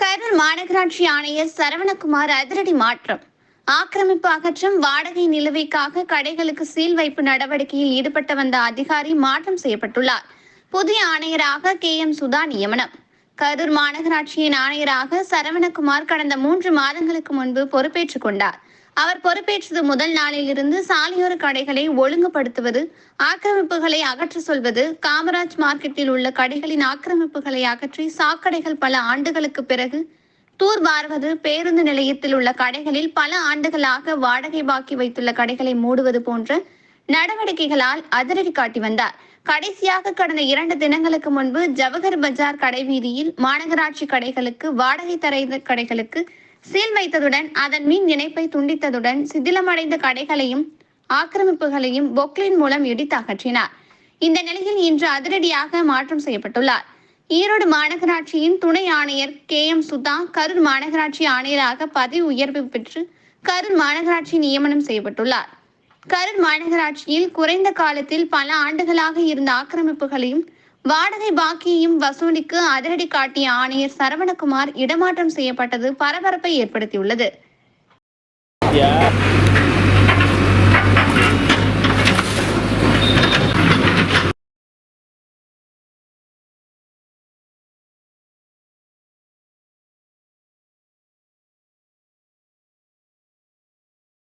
கரூர் மாநகராட்சி ஆணையர் சரவணகுமார் அதிரடி மாற்றம். ஆக்கிரமிப்பு அகற்றம் வாடகை நிலுவைக்காக கடைகளுக்கு சீல் வைப்பு நடவடிக்கையில் ஈடுபட்டு வந்த அதிகாரி மாற்றம் செய்யப்பட்டுள்ளார். புதிய ஆணையராக கே எம் சுதா நியமனம். கரூர் மாநகராட்சியின் ஆணையராக சரவணகுமார் கடந்த மூன்று மாதங்களுக்கு முன்பு பொறுப்பேற்றுக் கொண்டார். அவர் பொறுப்பேற்றது முதல் நாளில் இருந்து சாலையோர கடைகளை ஒழுங்குபடுத்துவது ஆக்கிரமிப்புகளை அகற்ற சொல்வது காமராஜ் மார்க்கெட்டில் உள்ள கடைகளின் ஆக்கிரமிப்புகளை அகற்றி சாக்கடைகள் பல ஆண்டுகளுக்கு பிறகு தூர் வாருவது பேருந்து நிலையத்தில் உள்ள கடைகளில் பல ஆண்டுகளாக வாடகை பாக்கி வைத்துள்ள கடைகளை மூடுவது போன்ற நடவடிக்கைகளால் அதிரடி காட்டி வந்தார். கடைசியாக கடந்த இரண்டு தினங்களுக்கு முன்பு ஜவஹர் பஜார் கடை வீதியில் மாநகராட்சி கடைகளுக்கு வாடகை தரை கடைகளுக்கு சீல் வைத்ததுடன் அதன் மின் இணைப்பை துண்டித்ததுடன் சிதிலமடைந்த கடைகளையும் ஆக்கிரமிப்புகளையும் பொக்லின் மூலம் இடித்து அகற்றினார். இந்த நிலையில் இன்று அதிரடியாக மாற்றம் செய்யப்பட்டுள்ளார். ஈரோடு மாநகராட்சியின் துணை ஆணையர் கே எம் சுதா கரூர் மாநகராட்சி ஆணையராக பதவி உயர்வு பெற்று கரூர் மாநகராட்சி நியமனம் செய்யப்பட்டுள்ளார். கரூர் மாநகராட்சியில் குறைந்த காலத்தில் பல ஆண்டுகளாக இருந்த ஆக்கிரமிப்புகளையும் வாடகை பாக்கியையும் வசூலிக்கு அதிரடி காட்டிய ஆணையர் சரவணகுமார் இடமாற்றம் செய்யப்பட்டது பரபரப்பை ஏற்படுத்தியுள்ளது.